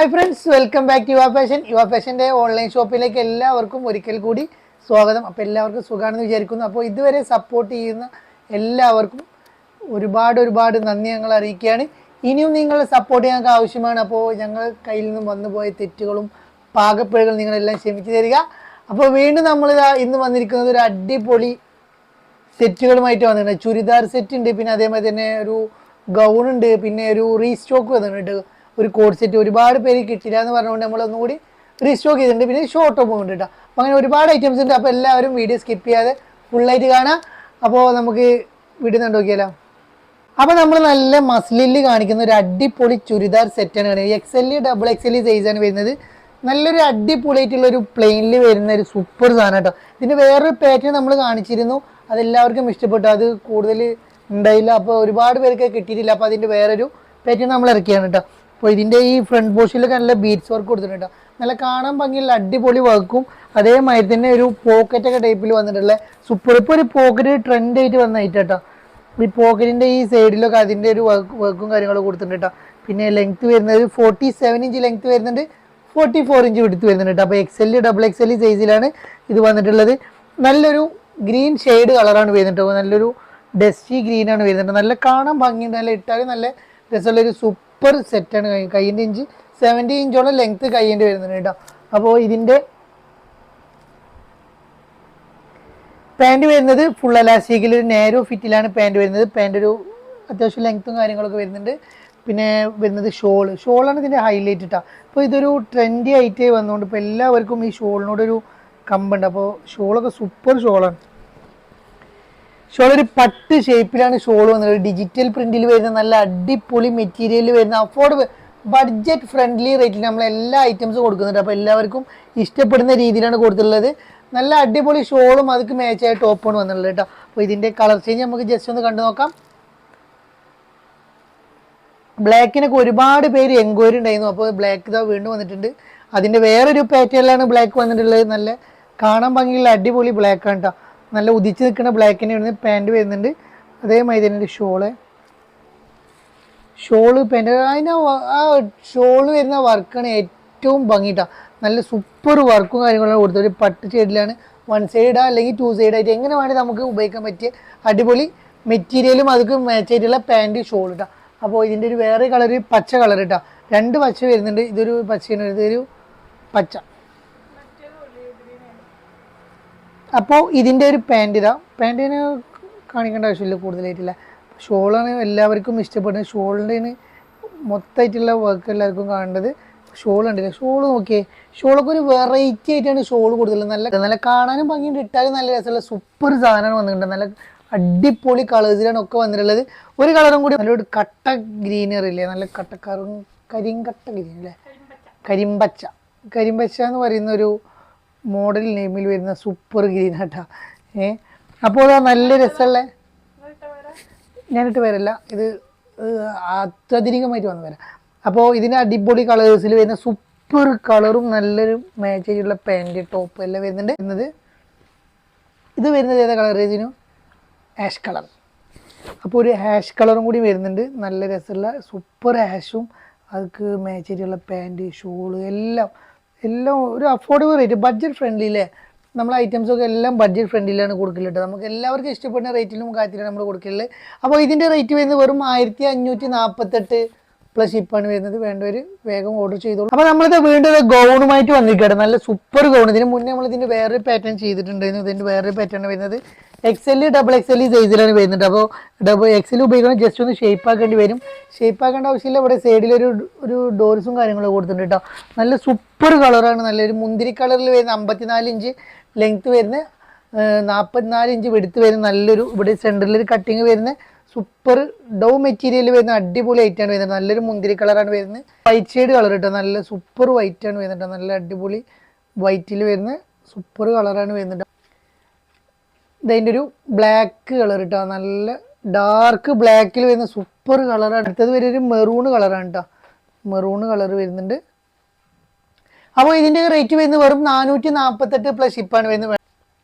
Hi friends welcome back Yuva fashion Yuva ഫാഷന്റെ online ഷോപ്പിലേക്ക് എല്ലാവർക്കും ഒരിക്കൽ കൂടി സ്വാഗതം. അപ്പോൾ എല്ലാവർക്കും സുഖമാണെന്ന് വിചാരിക്കുന്നു. അപ്പോൾ ഇതുവരെ സപ്പോർട്ട് ചെയ്യുന്ന എല്ലാവർക്കും ഒരുപാട് ഒരുപാട് നന്ദി ഞങ്ങൾ അറിയിക്കുകയാണ്. ഇനിയും നിങ്ങൾ സപ്പോർട്ട് ഞങ്ങൾക്ക് ആവശ്യമാണ്. അപ്പോൾ ഞങ്ങൾ കയ്യിൽ നിന്നും വന്നുപോയ തെറ്റുകളും പാകപ്പിഴകളും നിങ്ങളെല്ലാം ക്ഷമിച്ചു തരിക. അപ്പോൾ വീണ്ടും നമ്മൾ ഇന്ന് വന്നിരിക്കുന്നത് ഒരു അടിപൊളി സെറ്റുകളുമായിട്ട് വന്നിട്ടുണ്ട്. ചുരിദാർ സെറ്റ് ഉണ്ട്. പിന്നെ അതേമാതിരി തന്നെ ഒരു ഗൗൺ ഉണ്ട്. പിന്നെ ഒരു റീസ്റ്റോക്ക് വന്നിട്ടുണ്ട്. ഒരു കോഡ് സെറ്റ് ഒരുപാട് പേര് കിട്ടില്ല എന്ന് പറഞ്ഞുകൊണ്ട് നമ്മൾ ഒന്നുകൂടി റീസ്റ്റോക്ക് ചെയ്തിട്ടുണ്ട്. പിന്നെ ഷോർട്ട് ടോപ്പ് ഉണ്ട് കേട്ടോ അപ്പോൾ അങ്ങനെ ഒരുപാട് ഐറ്റംസ് ഉണ്ട്. അപ്പോൾ എല്ലാവരും വീഡിയോ സ്കിപ്പ് ചെയ്യാതെ ഫുള്ളായിട്ട് കാണാം. അപ്പോൾ നമുക്ക് വീഡിയോ നോക്കിയാലോ? അപ്പോൾ നമ്മൾ നല്ല മസ്ലിൽ കാണിക്കുന്ന ഒരു അടിപൊളി ചുരിദാർ സെറ്റാണ് കാണുന്നത്. X L double X L സൈസാണ് വരുന്നത്. നല്ലൊരു അടിപൊളിയായിട്ടുള്ള ഒരു പ്ലെയിനിൽ വരുന്ന ഒരു സൂപ്പർ സാധനം കേട്ടോ ഇതിന്റെ വേറൊരു പാറ്റേൺ നമ്മൾ കാണിച്ചിരുന്നു. അതെല്ലാവർക്കും ഇഷ്ടപ്പെട്ടു. അത് കൂടുതൽ ഉണ്ടായില്ല. അപ്പോൾ ഒരുപാട് പേർക്ക് കിട്ടിയിട്ടില്ല. അപ്പോൾ അതിന്റെ വേറൊരു പാറ്റേൺ നമ്മൾ ഇറക്കിയാണ് കേട്ടോ അപ്പോൾ ഇതിന്റെ ഈ ഫ്രണ്ട് പോഷിലൊക്കെ നല്ല ബീറ്റ്സ് വർക്ക് കൊടുത്തിട്ടുണ്ട് നല്ല കാണാൻ ഭംഗിയുള്ള അടിപൊളി വർക്കും അതേമാതിരി തന്നെ ഒരു പോക്കറ്റൊക്കെ ടൈപ്പിൽ വന്നിട്ടുള്ള സൂപ്പർ ഇപ്പോൾ ഒരു പോക്കറ്റ് ട്രെൻഡ് ആയിട്ട് വന്നായിട്ട് കേട്ടോ ഈ പോക്കറ്റിന്റെ ഈ സൈഡിലൊക്കെ അതിന്റെ ഒരു വർക്ക് വർക്കും കാര്യങ്ങളും കൊടുത്തിട്ടുണ്ട് കേട്ടോ പിന്നെ ലെങ്ത്ത് വരുന്നത് ഫോർട്ടി സെവൻ ഇഞ്ച് ലെങ്ത്ത് വരുന്നുണ്ട് ഫോർട്ടി ഫോർ ഇഞ്ച് വിടുത്ത് വരുന്നുണ്ട് അപ്പോൾ X L double X L സൈസിലാണ് ഇത് വന്നിട്ടുള്ളത്. നല്ലൊരു ഗ്രീൻ ഷെയ്ഡ് കളറാണ് വരുന്നുണ്ട് നല്ലൊരു ഡസ്റ്റി ഗ്രീനാണ് വരുന്നുണ്ട് നല്ല കാണാൻ ഭംഗിയുണ്ട് നല്ല ഇട്ടാലും നല്ല രസമുള്ളൊരു സൂപ്പർ സെറ്റാണ് കൈ കൈയിന്റെ ഇഞ്ച് സെവന്റി ഇഞ്ചോളം ലെങ്ത് കൈയിന്റെ വരുന്നുണ്ട് കേട്ടോ. അപ്പോൾ ഇതിന്റെ പാന്റ് വരുന്നത് ഫുൾ അലാസ്റ്റിക്കിൽ ഒരു നേരോ ഫിറ്റിലാണ് പാന്റ് വരുന്നത്. പാന്റ് ഒരു അത്യാവശ്യം ലെങ്ത്തും കാര്യങ്ങളൊക്കെ വരുന്നുണ്ട്. പിന്നെ വരുന്നത് ഷോൾ ഷോളാണ് ഇതിന്റെ ഹൈലൈറ്റ് ഇട്ടാ അപ്പോൾ ഇതൊരു ട്രെൻഡി ആയിട്ട് വന്നുകൊണ്ട് ഇപ്പോൾ എല്ലാവർക്കും ഈ ഷോളിനോടൊരു കമ്പുണ്ട് അപ്പോൾ ഷോളൊക്കെ സൂപ്പർ ഷോളാണ് ഷോൾ ഒരു പട്ട് ഷേപ്പിലാണ് ഷോൾ വന്നത് ഡിജിറ്റൽ പ്രിന്റിൽ വരുന്ന നല്ല അടിപൊളി മെറ്റീരിയൽ വരുന്ന അഫോർഡബിൾ ബഡ്ജറ്റ് ഫ്രണ്ട്ലി റേറ്റിൽ നമ്മൾ എല്ലാ ഐറ്റംസും കൊടുക്കുന്നുണ്ട്. അപ്പോൾ എല്ലാവർക്കും ഇഷ്ടപ്പെടുന്ന രീതിയിലാണ് കൊടുത്തിട്ടുള്ളത്. നല്ല അടിപൊളി ഷോളും അതിക്ക് മാച്ചായ ടോപ്പാണ് വന്നിട്ടുള്ളത് കേട്ടോ. അപ്പോൾ ഇതിന്റെ കളർ ചേഞ്ച് നമുക്ക് ജസ്റ്റ് ഒന്ന് കണ്ടു നോക്കാം. ബ്ലാക്കിനൊക്കെ ഒരുപാട് പേര് എൻക്വയറി ഉണ്ടായിരുന്നു. അപ്പോൾ ബ്ലാക്ക് ഇതാ വീണ്ടും വന്നിട്ടുണ്ട്. അതിന്റെ വേറൊരു പാറ്റേണിലാണ് ബ്ലാക്ക് വന്നിട്ടുള്ളത്. നല്ല കാണാൻ ഭംഗിയുള്ള അടിപൊളി ബ്ലാക്ക് ആണ് കേട്ടോ നല്ല ഉദിച്ച് നിൽക്കുന്ന ബ്ലാക്കിന് വരുന്നത് പാന്റ് വരുന്നുണ്ട്. അതേമാതിരി തന്നെ ഷോൾ ഷോൾ പാന്റ് അതിന് ആ ഷോൾ വരുന്ന വർക്കാണ് ഏറ്റവും ഭംഗിട്ടാ. നല്ല സൂപ്പർ വർക്കും കാര്യങ്ങളാണ് കൊടുത്തത് ഒരു പട്ട് ഷെയ്ഡിലാണ് വൺ സൈഡാ അല്ലെങ്കിൽ ടു സൈഡായിട്ട് എങ്ങനെ വേണമെങ്കിൽ നമുക്ക് ഉപയോഗിക്കാൻ പറ്റിയ അടിപൊളി മെറ്റീരിയലും അതൊക്കെ മാച്ച് ആയിട്ടുള്ള പാന്റ് ഷോൾ ഇട്ടാ അപ്പോൾ ഇതിന്റെ ഒരു വേറെ കളർ പച്ച കളർ ഇട്ടാ. രണ്ട് പച്ച വരുന്നുണ്ട്. ഇതൊരു പച്ചയാണ് ഇതൊരു പച്ച. അപ്പോൾ ഇതിന്റെ ഒരു പാന്റ് ഇതാ. പാന്റിന് കാണിക്കേണ്ട ആവശ്യമില്ല കൂടുതലായിട്ടില്ല. ഷോളാണ് എല്ലാവർക്കും ഇഷ്ടപ്പെടുന്നത്. ഷോളിന്റെ മൊത്തമായിട്ടുള്ള വർക്ക് എല്ലാവർക്കും കാണേണ്ടത്. ഷോൾ ഷോൾ നോക്കിയേ. ഷോളൊക്കെ ഒരു വെറൈറ്റി ആയിട്ടാണ് ഷോൾ കൂടുതൽ നല്ല നല്ല കാണാനും ഭംഗിയുണ്ട്. ഇട്ടാലും നല്ല രസമുള്ള സൂപ്പർ സാധനമാണ് വന്നിട്ടുണ്ട്. നല്ല അടിപൊളി കളേഴ്സിലാണ് ഒക്കെ വന്നിട്ടുള്ളത്. ഒരു കളറും കൂടി നല്ലൊരു കട്ട ഗ്രീനറി ഇല്ലേ? നല്ല കട്ടക്കാറും കറും കരിങ്കട്ട ഗ്രീൻ അല്ലേ കരിമ്പച്ച. കരിമ്പച്ച എന്ന് പറയുന്ന ഒരു മോഡൽ നെയിമിൽ വരുന്ന സൂപ്പർ ഗ്രീൻ ആട്ടാ ഏ? അപ്പോൾ അതാ നല്ല രസമുള്ള ഞാനിട്ട് വരല്ല. ഇത് അത്യാധുനികമായിട്ട് അത്യധികമായിട്ട് വന്ന് വരാം. അപ്പോൾ ഇതിന് അടിപൊളി കളേഴ്സിൽ വരുന്ന സൂപ്പർ കളറും നല്ലൊരു മാച്ച് ചെയ്തിട്ടുള്ള പാന്റ് ടോപ്പ് എല്ലാം വരുന്നുണ്ട്. എന്നത് ഇത് വരുന്നത് ഏതാ കളർ ഇതിനു ആഷ് കളർ. അപ്പോൾ ഒരു ഹാഷ് കളറും കൂടി വരുന്നുണ്ട്. നല്ല രസമുള്ള സൂപ്പർ ഹാഷും അതൊക്കെ മാച്ച് ചെയ്തിട്ടുള്ള പാന്റ് ഷോൾ എല്ലാം എല്ലാം ഒരു അഫോർഡബിൾ റേറ്റ് ബഡ്ജറ്റ് ഫ്രണ്ട്ലി അല്ലേ നമ്മൾ ഐറ്റംസൊക്കെ എല്ലാം ബഡ്ജറ്റ് ഫ്രണ്ട്ലിയിലാണ് കൊടുക്കലുണ്ട് നമുക്ക് എല്ലാവർക്കും ഇഷ്ടപ്പെടുന്ന റേറ്റിലും കാര്യത്തിലും നമ്മൾ കൊടുക്കലുള്ളത് അപ്പോൾ ഇതിന്റെ റേറ്റ് വരുന്നത് വെറും ആയിരത്തി അഞ്ഞൂറ്റി നാൽപ്പത്തെട്ട് പ്ലസ് ഷിപ്പാണ് വരുന്നത് വേണ്ടവർ വേഗം ഓർഡർ ചെയ്തോളൂ. അപ്പോൾ നമ്മളിത് വീണ്ടും ഗൗണുമായിട്ട് വന്നിരിക്കുകയാണ്. നല്ല സൂപ്പർ ഗൗൺ ഇതിന് മുന്നേ നമ്മൾ ഇതിന്റെ വേറൊരു പാറ്റേൺ ചെയ്തിട്ടുണ്ടായിരുന്നു. ഇതിന്റെ വേറൊരു പാറ്റേൺ വരുന്നത്. X L double X L സൈസിലാണ് വരുന്നത്. അപ്പോൾ ഡബിൾ എക്സ് എൽ ഉപയോഗിക്കണം ജസ്റ്റ് ഒന്ന് ഷേപ്പ് ആക്കേണ്ടി വരും. ഷേപ്പ് ആക്കേണ്ട ആവശ്യമില്ല. ഇവിടെ സൈഡിലൊരു ഒരു ഒരു ഡോർസും കാര്യങ്ങളും കൊടുത്തിട്ടുണ്ട് കേട്ടോ നല്ല സൂപ്പർ കളറാണ് നല്ലൊരു മുന്തിരി കളറിൽ വരുന്ന അമ്പത്തിനാല് ഇഞ്ച് ലെങ്ത്ത് വരുന്ന നാൽപ്പത്തിനാല് ഇഞ്ച് വെടുത്ത് വരുന്ന നല്ലൊരു ഇവിടെ സെന്ററിൽ ഒരു കട്ടിങ് വരുന്ന സൂപ്പർ ഡൗ മെറ്റീരിയൽ വരുന്ന അടിപൊളി ഐറ്റാണ് വരുന്നത്. നല്ലൊരു മുന്തിരി കളറാണ് വരുന്നത്. വൈറ്റ് ഷെയ്ഡ് കളർ കേട്ടോ നല്ല സൂപ്പർ വൈറ്റ് ആണ് വരുന്നത് നല്ല അടിപൊളി വൈറ്റിൽ വരുന്ന സൂപ്പർ കളറാണ് വരുന്നത് ഇതിന്റെ ഒരു ബ്ലാക്ക് കളർ കേട്ടോ നല്ല ഡാർക്ക് ബ്ലാക്കിൽ വരുന്ന സൂപ്പർ കളറാണ് അടുത്തത് വരെ ഒരു മെറൂൺ കളറാണ് കേട്ടോ മെറൂൺ കളർ വരുന്നുണ്ട്. അപ്പോൾ ഇതിന്റെ റേറ്റ് വരുന്നത് വെറും നാനൂറ്റി നാൽപ്പത്തെട്ട് പ്ലസ് ഷിപ്പാണ് വരുന്നത്.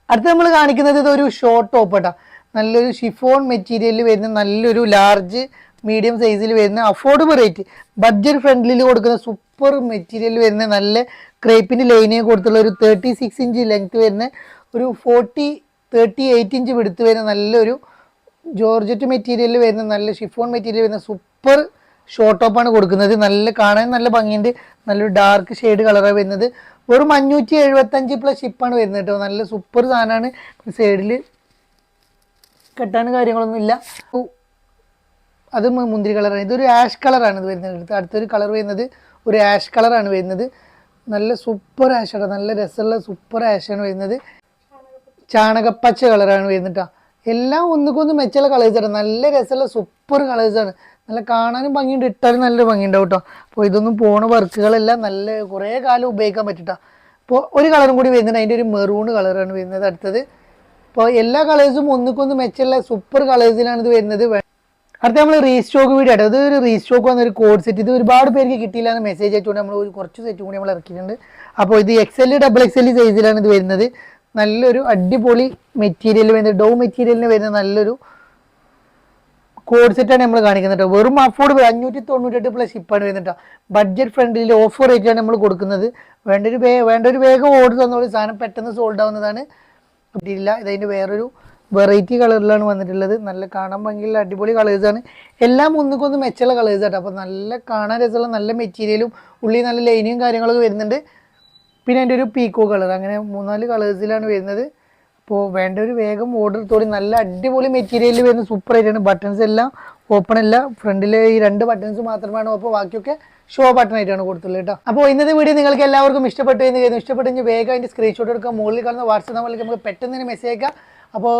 അടുത്ത് നമ്മൾ കാണിക്കുന്നത് ഇതൊരു ഷോർട്ട് ടോപ്പ് കേട്ടോ നല്ലൊരു ഷിഫോൺ മെറ്റീരിയലിൽ വരുന്ന നല്ലൊരു ലാർജ് മീഡിയം സൈസിൽ വരുന്ന അഫോർഡബിൾ റേറ്റ് ബഡ്ജറ്റ് ഫ്രണ്ട്ലിൽ കൊടുക്കുന്ന സൂപ്പർ മെറ്റീരിയൽ വരുന്ന നല്ല ക്രേപ്പിന്റെ ലൈനിങ് കൊടുത്തുള്ള ഒരു തേർട്ടി സിക്സ് ഇഞ്ച് ലെങ്ത് വരുന്ന ഒരു ഫോർട്ടി തേർട്ടി എയ്റ്റ് ഇഞ്ച് വിടുത്ത് വരുന്ന നല്ലൊരു ജോർജറ്റ് മെറ്റീരിയൽ വരുന്ന നല്ല ഷിഫോൺ മെറ്റീരിയൽ വരുന്ന സൂപ്പർ ഷോർട്ട് ടോപ്പാണ് കൊടുക്കുന്നത്. നല്ല കാണാൻ നല്ല ഭംഗിയുണ്ട്. നല്ലൊരു ഡാർക്ക് ഷെയ്ഡ് കളറാണ് വരുന്നത്. വെറും അഞ്ഞൂറ്റി എഴുപത്തഞ്ച് പ്ലസ് ഷിപ്പാണ് വരുന്നത് കേട്ടോ നല്ല സൂപ്പർ സാധനമാണ് സൈഡിൽ കെട്ടാനും കാര്യങ്ങളൊന്നും ഇല്ല. അത് മുന്തിരി കളറാണ് ഇതൊരു ആഷ് കളറാണ് ഇത് വരുന്നത്. അടുത്ത- അടുത്തൊരു കളർ വരുന്നത് ഒരു ആഷ് കളറാണ് വരുന്നത്. നല്ല സൂപ്പർ ആഷാണ് നല്ല രസമുള്ള സൂപ്പർ ആഷാണ് വരുന്നത്. ചാണകപ്പച്ച കളറാണ് വരുന്നിട്ടാ. എല്ലാം ഒന്നുകൊന്ന് മെച്ചുള്ള കളേഴ്സാണ് നല്ല രസമുള്ള സൂപ്പർ കളേഴ്സാണ് നല്ല കാണാനും ഭംഗിയുണ്ട്. ഇട്ടാലും നല്ല ഭംഗിയുണ്ടാവും കേട്ടോ. അപ്പോൾ ഇതൊന്നും പോണ വർക്കുകളെല്ലാം നല്ല കുറേ കാലം ഉപയോഗിക്കാൻ പറ്റിട്ടാ. അപ്പോൾ ഒരു കളറും കൂടി വരുന്നുണ്ട്. അതിന്റെ ഒരു മെറൂൺ കളറാണ് വരുന്നത് അടുത്തത്. അപ്പോൾ എല്ലാ കളേഴ്സും ഒന്നുകൊന്ന് മെച്ചുള്ള സൂപ്പർ കളേഴ്സിലാണ് ഇത് വരുന്നത്. അടുത്ത നമ്മൾ റീസ്റ്റോക്ക് വീഡിയോ ആട്ടോ. അതൊരു റീസ്റ്റോക്ക് വന്ന ഒരു കോഡ് സെറ്റ് ഇത് ഒരുപാട് പേർക്ക് കിട്ടിയില്ല എന്ന് മെസ്സേജ് അയച്ചുകൊണ്ട് നമ്മൾ കുറച്ച് സെറ്റും കൂടി നമ്മൾ ഇറക്കിയിട്ടുണ്ട്. അപ്പോൾ ഇത് X L double X L സൈസിലാണ് ഇത് വരുന്നത്. നല്ലൊരു അടിപൊളി മെറ്റീരിയൽ വരുന്നത് ഡോ മെറ്റീരിയലിന് വരുന്ന നല്ലൊരു കോഡ് സെറ്റാണ് നമ്മൾ കാണിക്കുന്നത് കേട്ടോ വെറും അഫോർഡബിൾ അഞ്ഞൂറ്റി തൊണ്ണൂറ്റെട്ട് പ്ലസ് ഷിപ്പാണ് വരുന്നത് ബഡ്ജറ്റ് ഫ്രണ്ട്ലി ഓഫർ റേറ്റാണ് നമ്മൾ കൊടുക്കുന്നത്. വേണ്ട ഒരു വേണ്ട ഒരു വേഗം ഓർഡർ തന്ന ഒരു സാധനം പെട്ടെന്ന് സോൾഡ് ആവുന്നതാണ്. ഇല്ല ഇതതിന്റെ വേറൊരു വെറൈറ്റി കളറിലാണ് വന്നിട്ടുള്ളത്. നല്ല കാണാൻ ഭംഗിയുള്ള അടിപൊളി കളേഴ്സാണ് എല്ലാം ഒന്നുക്കൊന്ന് മെച്ചുള്ള കളേഴ്സ് ആട്ടോ അപ്പോൾ നല്ല കാണാൻ രസമുള്ള നല്ല മെറ്റീരിയലും ഉള്ളിൽ നല്ല ലൈനിയും കാര്യങ്ങളൊക്കെ വരുന്നുണ്ട്. പിന്നെ അതിന്റെ ഒരു പീക്കോ കളർ അങ്ങനെ മൂന്നാൽ കളേഴ്സിലാണ് വരുന്നത്. അപ്പോൾ വേണ്ട ഒരു വേഗം ഓർഡർ തോടി നല്ല അടിപൊളി മെറ്റീരിയലിൽ വരുന്ന. സൂപ്പർ ആയിട്ടാണ്. ബട്ടൺസ് എല്ലാം ഓപ്പൺ അല്ല. ഫ്രണ്ടിൽ ഈ രണ്ട് ബട്ടൺസ് മാത്രമാണ് അപ്പോൾ ബാക്കിയൊക്കെ ഷോ ബട്ടൺ ആയിട്ടാണ് കൊടുത്തുള്ളത് കേട്ടോ. അപ്പോൾ ഇന്നത്തെ വീഡിയോ നിങ്ങൾക്ക് എല്ലാവർക്കും ഇഷ്ടപ്പെട്ടു എന്ന് കരുതുന്നു. ഇഷ്ടപ്പെട്ടെങ്കിൽ വേഗം അതിന്റെ സ്ക്രീൻഷോട്ട് എടുക്കുക. മുകളിൽ കാണുന്ന വാട്സപ്പ് നമ്പറിലേക്ക് നമുക്ക് പെട്ടെന്ന് തന്നെ മെസ്സേജ് അയക്കാം. അപ്പോൾ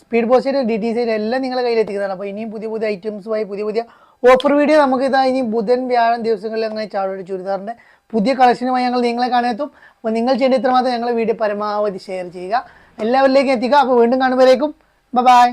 സ്പീഡ് പോസ്റ്റ് ഡീറ്റെയിൽസ് എല്ലാം നിങ്ങളുടെ കയ്യിലെത്തിക്കുന്നതാണ്. അപ്പോൾ ഇനിയും പുതിയ പുതിയ ഐറ്റംസുമായി പുതിയ പുതിയ ഓഫർ വീഡിയോ നമുക്ക് ഇതാ ഇനി ബുധൻ വ്യാഴം ദിവസങ്ങളിൽ അങ്ങനെ ചാടോട് ചുരിദാറിന്റെ പുതിയ കളക്ഷനുമായി ഞങ്ങൾ നിങ്ങളെ കാണാനെത്തും. അപ്പോൾ നിങ്ങൾ ചെയ്യേണ്ട ഇത്രമാത്രം ഞങ്ങളെ വീഡിയോ പരമാവധി ഷെയർ ചെയ്യുക. എല്ലാവരിലേക്കും എത്തിക്കുക. അപ്പോൾ വീണ്ടും കാണുമ്പോഴേക്കും. ബൈ